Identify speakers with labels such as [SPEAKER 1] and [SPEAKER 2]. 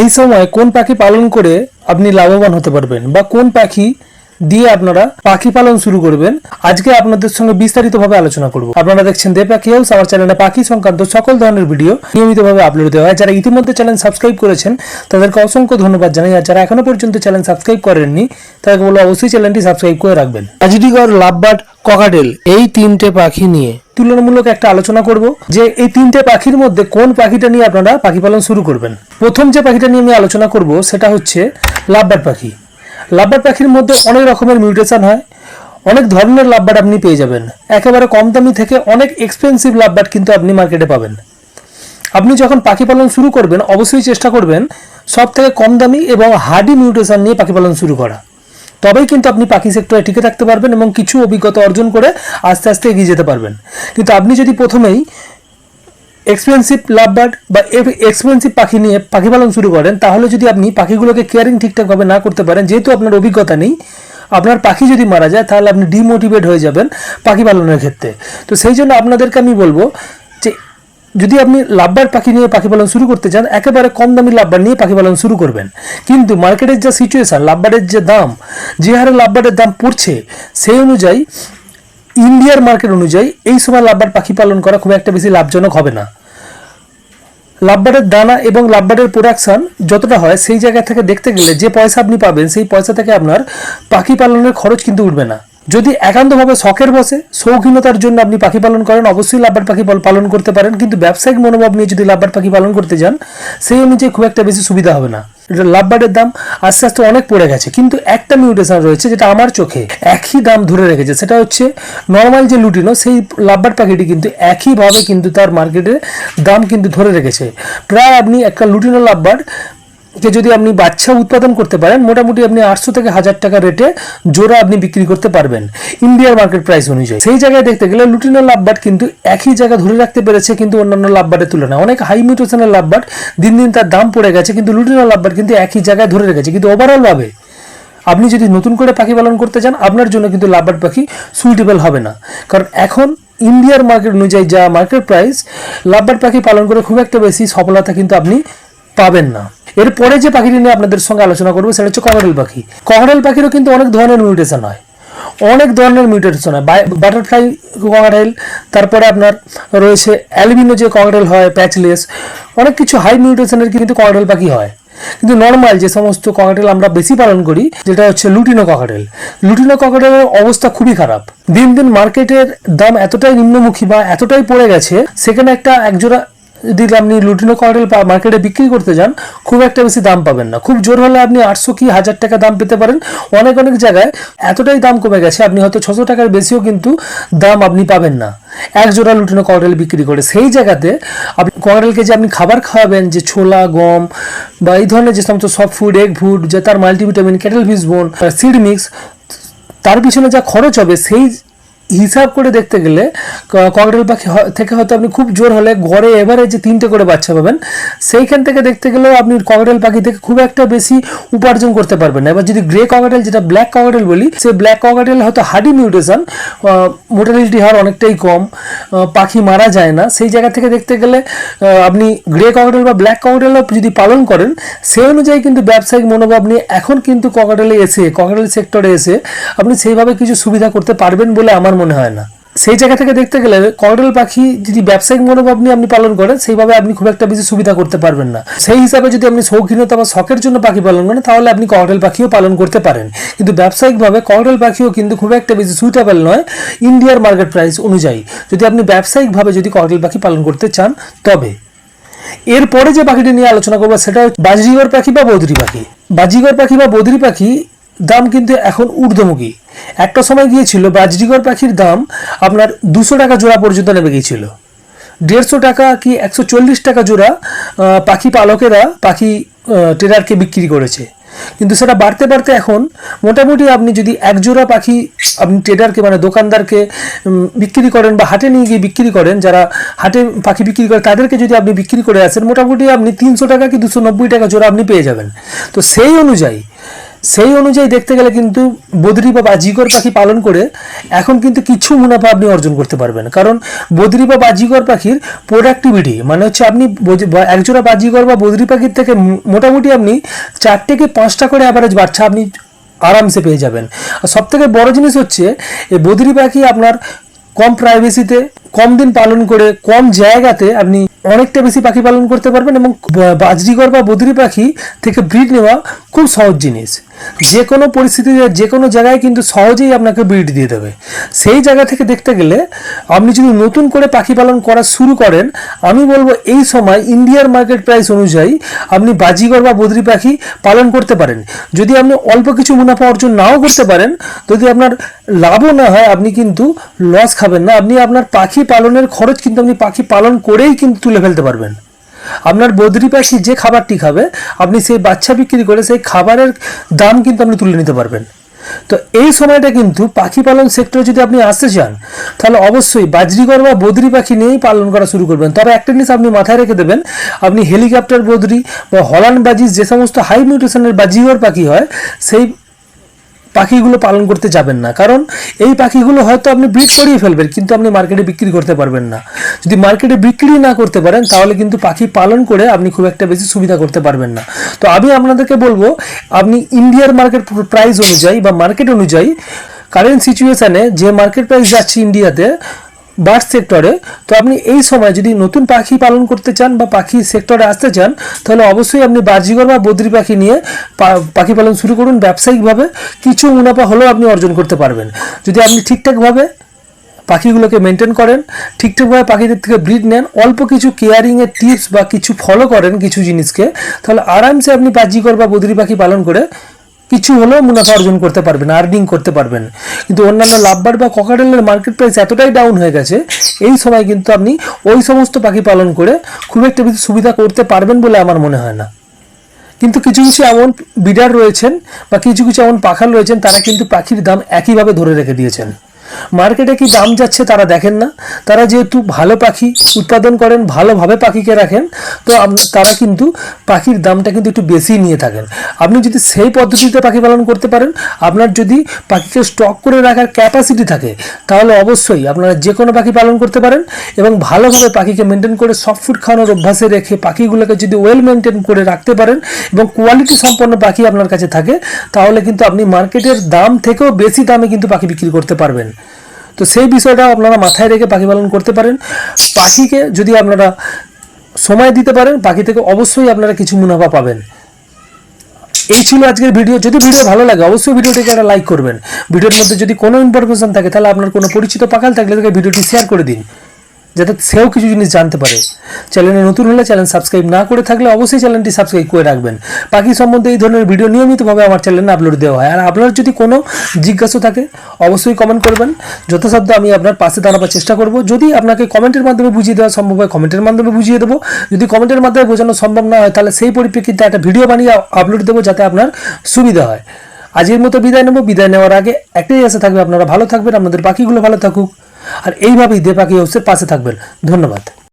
[SPEAKER 1] এই সময় কোন পাখি পালন করে আপনি লাভবান হতে পারবেন বা কোন পাখি দিয়ে আপনারা পাখি পালন শুরু করবেন, আজকে আপনাদের সঙ্গে বিস্তারিতভাবে আলোচনা করব। আপনারা দেখছেন দে পাখি হাউস, আমার চ্যানেলে পাখি সংক্রান্ত সকল ধরনের ভিডিও নিয়মিতভাবে আপলোড দেওয়া হয়। যারা ইতিমধ্যে চ্যানেল সাবস্ক্রাইব করেছেন, তাদেরকে অসংখ্য ধন্যবাদ জানাই। আর যারা এখনও পর্যন্ত চ্যানেল সাবস্ক্রাইব করেননি, তাদেরকে বলব অবশ্যই চ্যানেলটি সাবস্ক্রাইব করে রাখবেন। আজিডিগর লাভবার্ড ককাটেল এই তিনটে পাখি নিয়ে। তুলনামূলক একটা আলোচনা করব যে এই তিনটে পাখির মধ্যে কোন পাখিটা নিয়ে আপনারা পাখি পালন শুরু করবেন। প্রথম যে পাখিটা নিয়ে আমি আলোচনা করব সেটা হচ্ছে লাভবার্ড পাখি। লাভবার্ড পাখির মধ্যে অনেক রকমের মিউটেশন হয়, অনেক ধরনের লাভবার্ড আপনি পেয়ে যাবেন। একেবারে কম দামি থেকে অনেক এক্সপেন্সিভ লাভবার্ড কিন্তু আপনি মার্কেটে পাবেন। আপনি যখন পাখি পালন শুরু করবেন, অবশ্যই চেষ্টা করবেন সব থেকে কম দামি এবং হার্ডি মিউটেশন নিয়ে পাখি পালন শুরু করা। তবেই কিন্তু আপনি পাখি সেক্টরে টিকে থাকতে পারবেন এবং কিছু অভিজ্ঞতা অর্জন করে আস্তে আস্তে এগিয়ে যেতে পারবেন। কিন্তু আপনি যদি প্রথমেই এক্সপেন্সিভ লাভবার্ড বা এক্সপেন্সিভ পাখি নিয়ে পাখি পালন শুরু করেন, তাহলে যদি আপনি পাখিগুলোকে কেয়ারিং ঠিকঠাকভাবে না করতে পারেন, যেহেতু আপনার অভিজ্ঞতা নেই, আপনার পাখি যদি মারা যায়, তাহলে আপনি ডিমোটিভেট হয়ে যাবেন পাখি পালনের ক্ষেত্রে। তো সেই জন্য আপনাদেরকে আমি বলব যদি আপনি লাভবার পাখি নিয়ে পাখি পালন শুরু করতে চান, একেবারে কম দামি লাভবার নিয়ে পাখি পালন শুরু করবেন। কিন্তু মার্কেটের যা সিচুয়েশান লাভবারের যে দাম, যে হারে লাভবারের দাম পড়ছে, সেই অনুযায়ী, ইন্ডিয়ার মার্কেট অনুযায়ী, এই সময় লাভবার পাখি পালন করা খুব একটা বেশি লাভজনক হবে না। লাভবারের দানা এবং লাভবারের প্রোডাকশান যতটা হয়, সেই জায়গা থেকে দেখতে গেলে যে পয়সা আপনি পাবেন, সেই পয়সা থেকে আপনার পাখি পালনের খরচ কিন্তু উঠবে না। যদি একান্তভাবে শখের বসে, শৌখিনতার জন্য আপনি পাখি পালন করেন, অবশ্যই লাভবার পাখি পাল- পালন করতে পারেন, কিন্তু ব্যবসায়িক মনোভাব নিয়ে যদি লাভবার পাখি পালন করতে যান, সেই অনুযায়ী খুব একটা বেশি সুবিধা হবে না। লাভবারের দাম আস্তে আস্তে অনেক পড়ে গেছে, কিন্তু একটা মিউটেশন রয়েছে যেটা আমার চোখে একই দাম ধরে রেখেছে, সেটা হচ্ছে নর্মাল যে লুটিনো, সেই লাভবার পাখিটি কিন্তু একইভাবে কিন্তু তার মার্কেটে দাম কিন্তু ধরে রেখেছে। প্রায় আপনি একটা লুটিনো লাভবার কে যদি আপনি বাচ্চা উৎপাদন করতে পারেন, মোটামুটি আপনি আটশো থেকে হাজার টাকা রেটে জোড়া আপনি বিক্রি করতে পারবেন ইন্ডিয়ার মার্কেট প্রাইস অনুযায়ী। সেই জায়গায় দেখতে গেলে লুটিনো লাভবাট কিন্তু একই জায়গা ধরে রাখতে পেরেছে কিন্তু অন্যান্য লাভবাটের তুলনায়। অনেক হাই মিউটেশনের লাভবাট দিন দিন তার দাম পড়ে গেছে কিন্তু লুটিনো লাভবাট কিন্তু একই জায়গায় ধরে রেখেছে। কিন্তু ওভারঅল ভাবে আপনি যদি নতুন করে পাখি পালন করতে চান, আপনার জন্য কিন্তু লাভবার্ড পাখি সুইটেবল হবে না। কারণ এখন ইন্ডিয়ার মার্কেট অনুযায়ী যা মার্কেট প্রাইস লাভবার্ড পাখি পালন করে খুব একটা বেশি সফলতা কিন্তু আপনি পাবেন না। এরপরে যে পাখিটি নিয়ে আপনাদের সঙ্গে আলোচনা করব, সেটা হচ্ছে ককরেল পাখি। ককরেল পাখিরও কিন্তু অনেক ধরনের মিউটেশন হয়। অনেক ধরনের মিউটেশন হয়। বাটারফ্লাই ককরেল তারপরে আপনার রয়েছে অ্যালবিনো যে ককরেল হয় প্যাচলেস অনেক কিছু হাই মিউটেশনের কিন্তু ককরেল পাখি হয়। কিন্তু নর্মাল যে সমস্ত ককাটেল আমরা বেশি পালন করি, যেটা হচ্ছে লুটিনো ককাটেল লুটিনো ককাটেলের অবস্থা খুবই খারাপ। দিন দিন মার্কেটের দাম এতটাই নিম্নমুখী বা এতটাই পড়ে গেছে, সেখানে একটা একজোড়া যদি আপনি লুটিনো ককাটেল মার্কেটে বিক্রি করতে যান, খুব একটা বেশি দাম পাবেন না। খুব জোর হলে আপনি আটশো কি হাজার টাকা দাম পেতে পারেন। অনেক অনেক জায়গায় এতটাই দাম কমে গেছে, আপনি হয়তো ছশো টাকার বেশিও কিন্তু দাম আপনি পাবেন না। এক জোড়া লুটিনো ককাটেল বিক্রি করে। সেই জায়গাতে আপনি ককাটেলকে যে আপনি খাবার খাওয়াবেন, যে ছোলা, গম বা এই ধরনের যে সমস্ত সফট ফুড এগ ফুড যে তার মাল্টিভিটামিন ক্যাটেল ফিস বোন সিড মিক্স তার পিছনে যা খরচ হবে, সেই হিসাব করে দেখতে গেলে ককটেল পাখি থেকে হয়তো আপনি খুব জোর হলে গড়ে এবারে যে তিনটে করে বাচ্চা পাবেন, সেইখান থেকে দেখতে গেলেও আপনি ককটেল পাখি থেকে খুব একটা বেশি উপার্জন করতে পারবেন না। এবার যদি গ্রে ককটেল, যেটা ব্ল্যাক ককটেল বলি সেই ব্ল্যাক ককটেল হয়তো হার্ডি মিউটেশন মোটালিটি হার অনেকটাই কম পাখি মারা যায় না। সেই জায়গা থেকে দেখতে গেলে আপনি গ্রে ককটেল বা ব্ল্যাক ককটেলও যদি পালন করেন সেই অনুযায়ী কিন্তু ব্যবসায়িক মনোভাব নিয়ে এখন কিন্তু ককটেলে এসে, ককটেল সেক্টরে এসে আপনি সেইভাবে কিছু সুবিধা করতে পারবেন বলে আমার মনে হয় না। সেই জায়গা থেকে দেখতে গেলে ককটেল পাখি যদি ব্যবসায়িক মনোভাব নিয়ে আপনি পালন করেন, সেইভাবে আপনি খুব একটা বেশি সুবিধা করতে পারবেন না। সেই হিসাবে যদি আপনি শৌখিনতা বা শখের জন্য পাখি পালন করেন, তাহলে আপনি ককটেল পাখিও পালন করতে পারেন। কিন্তু ব্যবসায়িকভাবে ককটেল পাখিও কিন্তু খুব একটা বেশি সুইটেবল নয় ইন্ডিয়ার মার্কেট প্রাইস অনুযায়ী। যদি আপনি ব্যবসায়িকভাবে যদি ককটেল পাখি পালন করতে চান, তবে এরপরে যে পাখিটি নিয়ে আলোচনা করব, সেটা হচ্ছে বাজরিগর পাখি বা বদ্রি পাখি। বাজিগর পাখি বা বদ্রি পাখি দাম কিন্তু এখন ঊর্ধ্বমুখী। একটা সময় গিয়েছিল বাজরিগর পাখির দাম আপনার দুশো টাকা জোড়া পর্যন্ত নেমে গিয়েছিল। দেড়শো টাকা কি একশো চল্লিশ টাকা জোড়া পাখি পালকেরা, পাখি ট্রেডারকে বিক্রি করেছে। কিন্তু সেটা বাড়তে বাড়তে এখন মোটামুটি আপনি যদি এক জোড়া পাখি আপনি ট্রেডারকে মানে দোকানদারকে বিক্রি করেন বা হাটে নিয়ে গিয়ে বিক্রি করেন, যারা হাটে পাখি বিক্রি করে তাদেরকে যদি আপনি বিক্রি করে আসেন, মোটামুটি আপনি তিনশো টাকা কি দুশো নব্বই টাকা জোড়া আপনি পেয়ে যাবেন। তো সেই অনুযায়ী সেই অনুযায়ী দেখতে গেলে কিন্তু বদ্রি বা বাজিকর পাখি পালন করে এখন কিন্তু কিছু মুনাফা আপনি অর্জন করতে পারবেন। কারণ বদ্রি বা বাজিকর পাখির প্রোডাক্টিভিটি মানে হচ্ছে আপনি একজোড়া বাজিকর বা বদ্রি পাখির থেকে মোটামুটি আপনি চার থেকে পাঁচটা করে অ্যাভারেজ বাচ্চা আপনি আরামসে পেয়ে যাবেন। আর সব থেকে বড় জিনিস হচ্ছে, এই বদ্রি পাখি আপনার কম প্রাইভেসিতে কম দিন পালন করে, কম জায়গাতে আপনি অনেকটা বেশি পাখি পালন করতে পারবেন এবং বাজরিগর বা বদরি পাখি থেকে ব্রিড নেওয়া খুব সহজ জিনিস। যে কোনো পরিস্থিতিতে যে কোনো জায়গায় কিন্তু সহজেই আপনাকে ব্রিড দিয়ে দেবে। সেই জায়গা থেকে দেখতে গেলে আপনি যদি নতুন করে পাখি পালন করা শুরু করেন, আমি বলব এই সময় ইন্ডিয়ার মার্কেট প্রাইস অনুযায়ী আপনি বাজিগর বা বদরি পাখি পালন করতে পারেন। যদি আপনি অল্প কিছু মুনাফা অর্জন নাও করতে পারেন, যদি আপনার লাভও না হয়, আপনি কিন্তু লস খাবেন না। আপনি আপনার পাখি পালনের খরচ কিন্তু আপনি পাখি পালন করেই কিন্তু তুলে ফেলতে পারবেন। আপনার বদ্রি পাখি যে খাবারটি খাবে, আপনি সেই বাচ্চা বিক্রি করে সেই খাবারের দাম কিন্তু আপনি তুলে নিতে পারবেন। তো এই সময়টা কিন্তু পাখি পালন সেক্টরে যদি আপনি আসতে চান, তাহলে অবশ্যই বাজরিগর বা বদ্রি পাখি নিয়েই পালন করা শুরু করবেন। তবে একটা জিনিস আপনি মাথায় রেখে দেবেন, আপনি হেলিকপ্টার বদ্রি বা হলান বাজি যে সমস্ত হাই মিউটেশনের বাজিগর পাখি হয়, সেই পাখিগুলো পালন করতে যাবেন না। কারণ এই পাখিগুলো হয়তো আপনি ব্রিড করিয়ে ফেলবেন, কিন্তু আপনি মার্কেটে বিক্রি করতে পারবেন না। যদি মার্কেটে বিক্রি না করতে পারেন, তাহলে কিন্তু পাখি পালন করে আপনি খুব একটা বেশি সুবিধা করতে পারবেন না। তো আমি আপনাদেরকে বলব, আপনি ইন্ডিয়ার মার্কেট প্রাইস অনুযায়ী বা মার্কেট অনুযায়ী কারেন্ট সিচুয়েশানে যে মার্কেট প্রাইস যাচ্ছে ইন্ডিয়াতে বার্ড সেক্টরে, তো আপনি এই সময় যদি নতুন পাখি পালন করতে চান বা পাখি সেক্টরে আসতে চান, তাহলে অবশ্যই আপনি বাজিগর বা বদ্রি পাখি নিয়ে পাখি পালন শুরু করুন ব্যবসায়িকভাবে। কিছু মুনাফা হলেও আপনি অর্জন করতে পারবেন। যদি আপনি ঠিকঠাকভাবে পাখিগুলোকে মেনটেন করেন, ঠিকঠাকভাবে পাখিদের থেকে ব্রিড নেন, অল্প কিছু কেয়ারিংয়ের টিপস বা কিছু ফলো করেন কিছু জিনিসকে, তাহলে আরামসে আপনি বাজিকর বা বদ্রি পাখি পালন করে কিছু হলেও মুনাফা অর্জন করতে পারবেন আর্নিং করতে পারবেন। কিন্তু অন্যান্য লাভবার বা ককাটেলের মার্কেট প্রাইস এতটাই ডাউন হয়ে গেছে, এই সময় কিন্তু আপনি ওই সমস্ত পাখি পালন করে খুব একটা বেশি সুবিধা করতে পারবেন বলে আমার মনে হয় না। কিন্তু কিছু কিছু এমন বিডার রয়েছেন বা কিছু কিছু এমন পাখাল রয়েছেন, তারা কিন্তু পাখির দাম একইভাবে ধরে রেখে দিয়েছেন। মার্কেটে কি দাম যাচ্ছে তারা দেখেন না। তারা যেহেতু ভালো পাখি উৎপাদন করেন, ভালোভাবে পাখিকে রাখেন, তো তারা কিন্তু পাখির দামটা কিন্তু একটু বেশি নিয়ে থাকেন। আপনি যদি সেই পদ্ধতিতে পাখি পালন করতে পারেন, আপনার যদি পাখিকে স্টক করে রাখার ক্যাপাসিটি থাকে, তাহলে অবশ্যই আপনারা যে কোনো পাখি পালন করতে পারেন এবং ভালোভাবে পাখিকে মেনটেন করে সফট ফুড খাওয়ানোর অভ্যাসে রেখে পাখিগুলোকে যদি ওয়েল মেনটেন করে রাখতে পারেন এবং কোয়ালিটি সম্পন্ন পাখি আপনার কাছে থাকে, তাহলে কিন্তু আপনি মার্কেটের দাম থেকেও বেশি দামে কিন্তু পাখি বিক্রি করতে পারবেন। তো সেই বিষয়টা আপনারা মাথায় রেখে পাখি পালন করতে পারেন। পাখিকে যদি আপনারা সময় দিতে পারেন, পাখি থেকে অবশ্যই আপনারা কিছু মুনাফা পাবেন। এই ছিল আজকের ভিডিও। যদি ভিডিও ভালো লাগে, অবশ্যই ভিডিওটিকে একটা লাইক করবেন। ভিডিওর মধ্যে যদি কোনো ইনফরমেশন থাকে, তাহলে আপনার কোনো পরিচিত পাখাল থাকলে তাকে ভিডিওটি শেয়ার করে দিন। যাতে সেও কিছু জিনিস জানতে পারে। চ্যানেলে নতুন হলে চ্যানেল সাবস্ক্রাইব না করে থাকলে অবশ্যই চ্যানেলটি সাবস্ক্রাইব করে রাখবেন। পাখি সম্বন্ধে এই ধরনের ভিডিও নিয়মিতভাবে আমার চ্যানেলে আপলোড দেওয়া হয়। আর আপনার যদি কোনো জিজ্ঞাসা থাকে, অবশ্যই কমেন্ট করবেন। যথাসাধ্য আমি আপনার পাশে দাঁড়াবার চেষ্টা করব। যদি আপনাকে কমেন্টের মাধ্যমে বুঝিয়ে দেওয়া সম্ভব হয় কমেন্টের মাধ্যমে বুঝিয়ে দেবো। যদি কমেন্টের মাধ্যমে বোঝানো সম্ভব না হয়, তাহলে সেই পরিপ্রেক্ষিতে একটা ভিডিও বানিয়ে আপলোড দেবো যাতে আপনার সুবিধা হয়। আজকের মতো বিদায় নেব। বিদায় নেওয়ার আগে একটাই আশা থাকবে, আপনারা ভালো থাকবেন। আপনাদের পাখিগুলো ভালো থাকুক। আর এইভাবেই দে পাখি হাউসের পাশে থাকবেন। ধন্যবাদ।